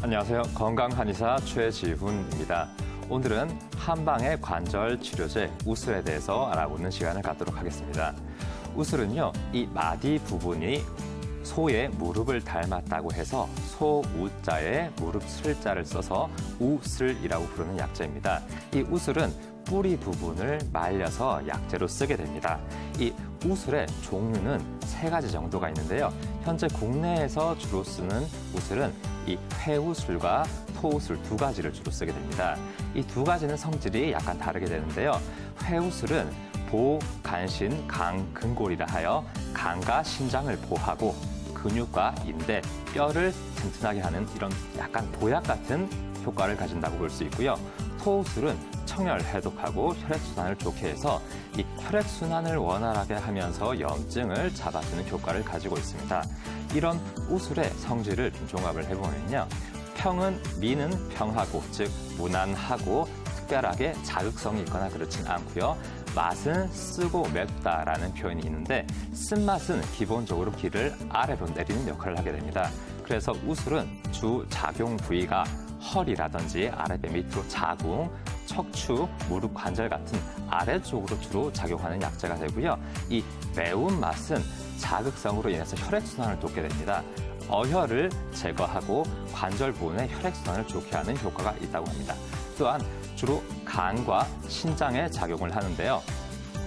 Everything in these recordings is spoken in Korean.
안녕하세요. 건강 한의사 최지훈입니다. 오늘은 한방의 관절 치료제 우슬에 대해서 알아보는 시간을 갖도록 하겠습니다. 우슬은요, 이 마디 부분이 소의 무릎을 닮았다고 해서 소우자에 무릎 슬자를 써서 우슬이라고 부르는 약재입니다. 이 우슬은 뿌리 부분을 말려서 약재로 쓰게 됩니다. 이 우슬의 종류는 세 가지 정도가 있는데요. 현재 국내에서 주로 쓰는 우슬은 이 회우슬과 토우슬 두 가지를 주로 쓰게 됩니다. 이 두 가지는 성질이 약간 다르게 되는데요. 회우슬은 보, 간신, 강, 근골이라 하여 간과 신장을 보하고 근육과 인대, 뼈를 튼튼하게 하는 이런 약간 보약 같은 효과를 가진다고 볼 수 있고요. 토우술은 청열 해독하고 혈액순환을 좋게 해서 이 혈액순환을 원활하게 하면서 염증을 잡아주는 효과를 가지고 있습니다. 이런 우술의 성질을 좀 종합을 해보면요. 평은 미는 평하고 즉 무난하고 특별하게 자극성이 있거나 그렇진 않고요. 맛은 쓰고 맵다라는 표현이 있는데 쓴맛은 기본적으로 기를 아래로 내리는 역할을 하게 됩니다. 그래서 우술은 주 작용 부위가 허리라든지 아랫배 밑으로 자궁, 척추, 무릎 관절 같은 아래쪽으로 주로 작용하는 약재가 되고요. 이 매운맛은 자극성으로 인해서 혈액순환을 돕게 됩니다. 어혈을 제거하고 관절 부분의 혈액순환을 좋게 하는 효과가 있다고 합니다. 또한 주로 간과 신장에 작용을 하는데요.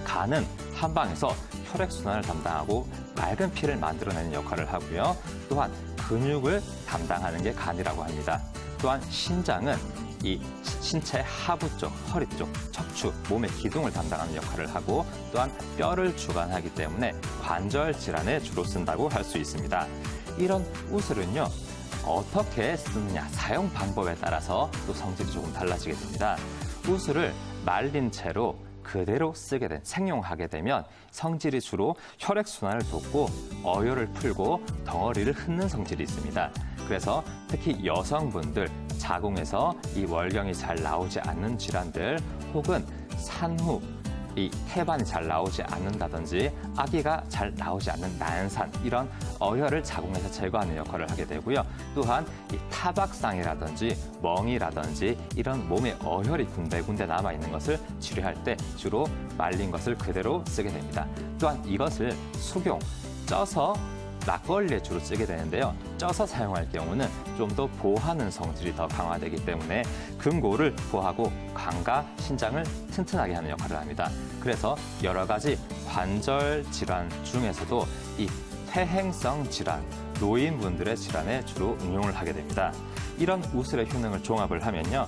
간은 한방에서 혈액순환을 담당하고 맑은 피를 만들어내는 역할을 하고요. 또한 근육을 담당하는 게 간이라고 합니다. 또한 신장은 이 신체 하부 쪽, 허리 쪽, 척추, 몸의 기둥을 담당하는 역할을 하고 또한 뼈를 주관하기 때문에 관절 질환에 주로 쓴다고 할 수 있습니다. 이런 우슬은요, 어떻게 쓰느냐, 사용 방법에 따라서 또 성질이 조금 달라지게 됩니다. 우슬을 말린 채로 그대로 쓰게 된, 생용하게 되면 성질이 주로 혈액 순환을 돕고 어혈을 풀고 덩어리를 흩는 성질이 있습니다. 그래서 특히 여성분들 자궁에서 이 월경이 잘 나오지 않는 질환들 혹은 산후 이 태반이 잘 나오지 않는다든지 아기가 잘 나오지 않는 난산 이런 어혈을 자궁에서 제거하는 역할을 하게 되고요. 또한 이 타박상이라든지 멍이라든지 이런 몸에 어혈이 군데군데 남아 있는 것을 치료할 때 주로 말린 것을 그대로 쓰게 됩니다. 또한 이것을 수경 쪄서 막걸리에 주로 쓰게 되는데요. 쪄서 사용할 경우는 좀 더 보하는 성질이 더 강화되기 때문에 금고를 보하고 간과 신장을 튼튼하게 하는 역할을 합니다. 그래서 여러 가지 관절 질환 중에서도 이 퇴행성 질환, 노인분들의 질환에 주로 응용을 하게 됩니다. 이런 우슬의 효능을 종합을 하면요.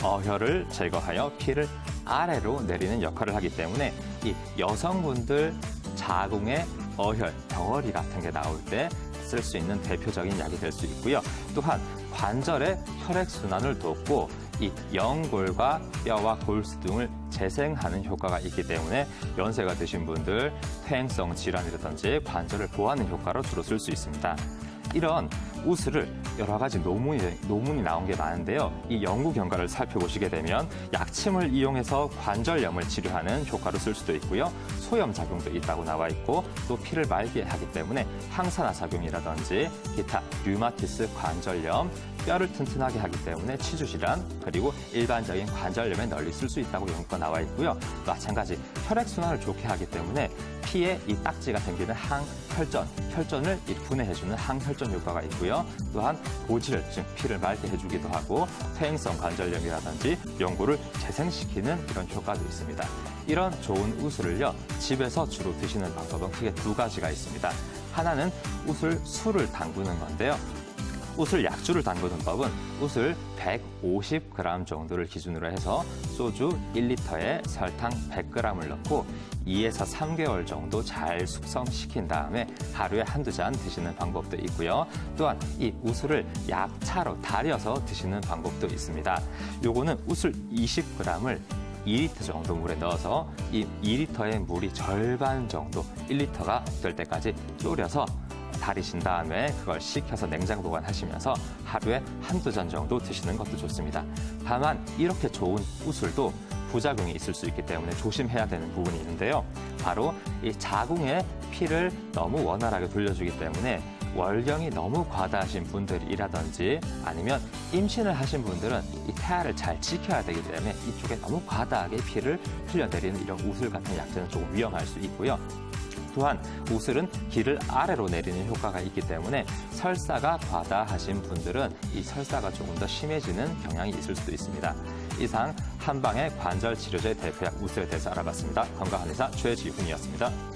어혈을 제거하여 피를 아래로 내리는 역할을 하기 때문에 이 여성분들 자궁의 어혈, 덩어리 같은 게 나올 때 쓸 수 있는 대표적인 약이 될 수 있고요. 또한 관절의 혈액 순환을 돕고 이 연골과 뼈와 골수 등을 재생하는 효과가 있기 때문에 연세가 드신 분들 퇴행성 질환이라든지 관절을 보호하는 효과로 주로 쓸 수 있습니다. 이런 우슬을 여러 가지 논문이, 논문이 나온 게 많은데요. 이 연구 결과를 살펴보시게 되면 약침을 이용해서 관절염을 치료하는 효과로 쓸 수도 있고요. 소염 작용도 있다고 나와 있고 또 피를 맑게 하기 때문에 항산화 작용이라든지 기타 류마티스 관절염, 뼈를 튼튼하게 하기 때문에 치주 질환 그리고 일반적인 관절염에 널리 쓸 수 있다고 연구가 나와 있고요. 또 마찬가지 혈액 순환을 좋게 하기 때문에 피에 이 딱지가 생기는 항혈전, 혈전을 이 분해해주는 항혈전 효과가 있고요. 또한 고질, 즉 피를 맑게 해주기도 하고 퇴행성 관절염이라든지 연골을 재생시키는 이런 효과도 있습니다. 이런 좋은 우슬을요 집에서 주로 드시는 방법은 크게 두 가지가 있습니다. 하나는 우슬 술을 담그는 건데요. 우슬 약주를 담그는 법은 우슬 150g 정도를 기준으로 해서 소주 1리터에 설탕 100g을 넣고 2에서 3개월 정도 잘 숙성시킨 다음에 하루에 한두 잔 드시는 방법도 있고요. 또한 이 우슬을 약차로 달여서 드시는 방법도 있습니다. 요거는 우슬 20g을 2리터 정도 물에 넣어서 이 2리터의 물이 절반 정도 1리터가 될 때까지 졸여서 달이신 다음에 그걸 식혀서 냉장 보관하시면서 하루에 한두 잔 정도 드시는 것도 좋습니다. 다만 이렇게 좋은 우술도 부작용이 있을 수 있기 때문에 조심해야 되는 부분이 있는데요. 바로 이 자궁에 피를 너무 원활하게 돌려주기 때문에 월경이 너무 과다하신 분들이라든지 아니면 임신을 하신 분들은 이 태아를 잘 지켜야 되기 때문에 이쪽에 너무 과다하게 피를 흘려내리는 이런 우슬 같은 약재는 조금 위험할 수 있고요. 또한 우슬은 기를 아래로 내리는 효과가 있기 때문에 설사가 과다 하신 분들은 이 설사가 조금 더 심해지는 경향이 있을 수도 있습니다. 이상 한방의 관절 치료제 대표약 우슬에 대해서 알아봤습니다. 건강한 의사 최지훈이었습니다.